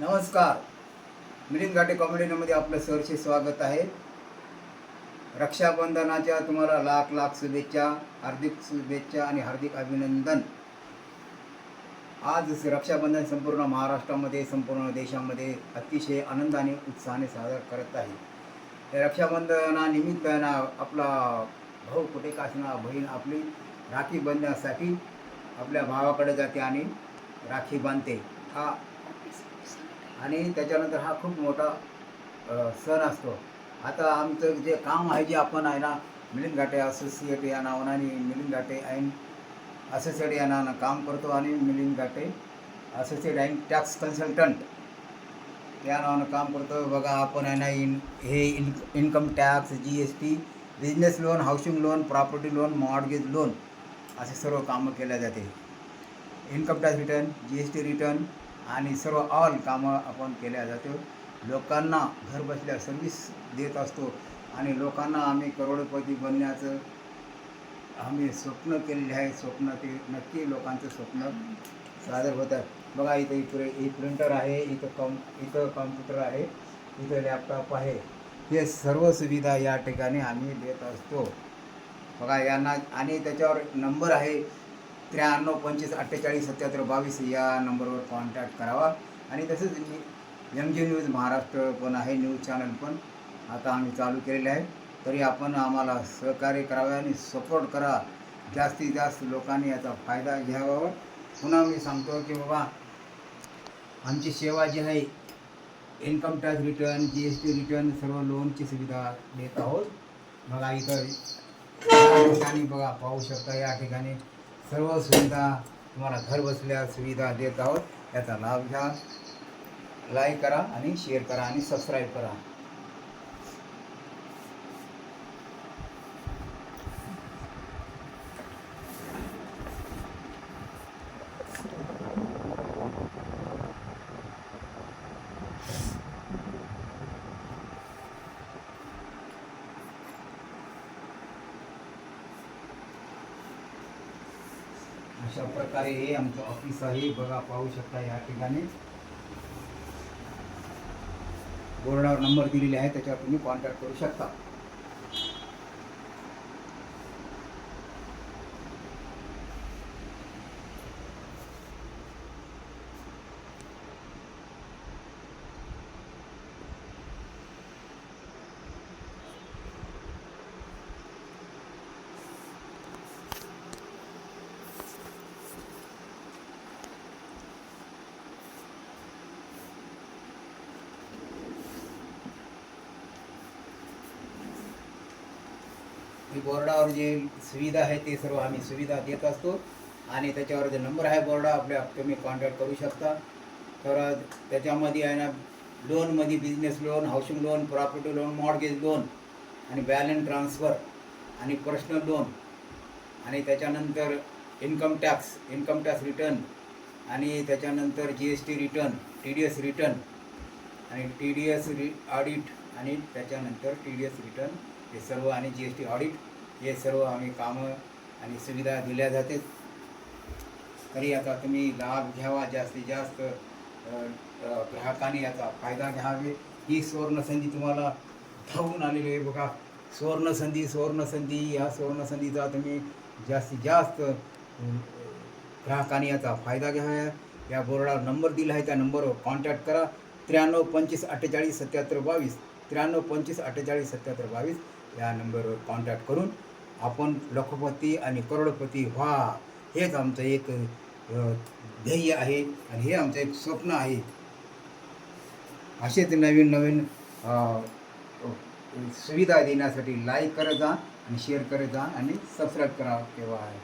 नमस्कार. मिलिंद घाटे कॉमेडीमध्ये आपलं सहर्षे स्वागत आहे. रक्षाबंधनाच्या तुम्हाला लाख लाख शुभेच्छा हार्दिक शुभेच्छा आणि हार्दिक अभिनंदन. आज रक्षाबंधन संपूर्ण महाराष्ट्रामध्ये संपूर्ण देशामध्ये अतिशय आनंदाने उत्साहाने साजरा करत आहे. रक्षाबंधनानिमित्तानं रक्षाबंधनानिमित्त आपला भाऊ कुठे का असणार बहीण आपली राखी बांधण्यासाठी आपल्या भावाकडे जाते आणि राखी बांधते. हा आणि त्याच्यानंतर हा खूप मोठा सण असतो. आता आमचं जे काम आहे जे आपण आहे ना मिलिंद घाटे असोसिएट या नावाने मिलिंद घाटे अँड असोसिएट या नावानं काम करतो आणि Milind Ghate associate and tax consultant या नावानं काम करतो. बघा आपण आहे ना इन हे in income tax G S T business loan housing loan property loan mortgage loan असे सर्व कामं केल्या जाते. Income tax return G S T return आणि सर्व ऑल कामं आपण केल्या जातो. लोकांना घरबसल्या सर्व्हिस देत असतो. आणि लोकांना आम्ही करोडपती बनण्याचं आम्ही स्वप्न केलेले आहे. स्वप्न ते नक्की लोकांचं स्वप्न सादर होतात. बघा इथं इकडे ही प्रिंटर आहे इथं कॉम इथं कॉम्प्युटर आहे इथं लॅपटॉप आहे. हे सर्व सुविधा या ठिकाणी आम्ही देत असतो. बघा यांना आणि त्याच्यावर नंबर आहे. त्र्याण्णव पंचवीस अठ्ठेचाळीस सत्याहत्तर बावीस या नंबरवर कॉन्टॅक्ट करावा. आणि तसंच एम जी न्यूज महाराष्ट्र पण आहे न्यूज चॅनल पण. आता आम्ही चालू केलेले आहे. तरी आपण आम्हाला सहकार्य करावे आणि सपोर्ट करा. जास्तीत जास्त लोकांनी याचा फायदा घ्यावा. पुन्हा मी सांगतो की बाबा आमची सेवा जी आहे income tax return G S T return सर्व लोनची सुविधा देत आहोत. बघा इथं ठिकाणी बघा पाहू शकता या ठिकाणी. सर्व सुविधा तुम्हाला घर बसल्या सुविधा देत आहोत. याचा लाभ घ्या. लाईक करा आणि शेअर करा आणि सबस्क्राईब करा. अशा प्रकारे हे आमचं ऑफिस आहे. बघा पाहू शकता या ठिकाणी. बोर्डावर नंबर दिलेले आहे त्याच्यावर तुम्ही कॉन्टॅक्ट करू शकता. की बोर्डावर जे सुविधा आहे ते सर्व आम्ही सुविधा देत असतो. आणि त्याच्यावर जे नंबर आहे बोर्डा आपल्या तुम्ही कॉन्टॅक्ट करू शकता. तर त्याच्यामध्ये आहे ना लोनमध्ये business loan housing loan property loan mortgage loan आणि बॅलन्स ट्रान्सफर आणि पर्सनल लोन आणि त्याच्यानंतर income tax income tax return आणि त्याच्यानंतर G S T return T D S return आणि टी डी एस रि ऑडिट आणि त्याच्यानंतर टी डी एस रिटर्न हे सर्व आणि जी एस टी ऑडिट हे सर्व आम्ही कामं आणि सुविधा दिल्या जाते. तरी याचा तुम्ही लाभ घ्यावा जास्तीत जास्त ग्राहकाने ग्राहकांनी याचा फायदा घ्यावे. ही सुवर्णसंधी तुम्हाला धावून आलेली आहे बघा. सुवर्णसंधी सुवर्णसंधी या सुवर्णसंधीचा तुम्ही जास्तीत जास्त ग्राहकाने याचा फायदा घ्यावा. या बोर्डावर नंबर दिला आहे त्या नंबरवर कॉन्टॅक्ट करा. त्र्याण्णव पंचवीस अठ्ठेचाळीस सत्याहत्तर बावीस. त्र्याण्णव पंचवीस अठ्ठेचाळीस सत्याहत्तर बावीस या नंबरवर कॉन्टॅक्ट करून आपण लखपती आणि करोडपती व्हा. हेच आमचं एक ध्येय आहे आणि हे आमचं एक स्वप्न आहे. असेच नवीन नवीन सुविधा देण्यासाठी लाईक करत जा आणि शेअर करत जा आणि सबस्क्राईब करा तेव्हा आहे.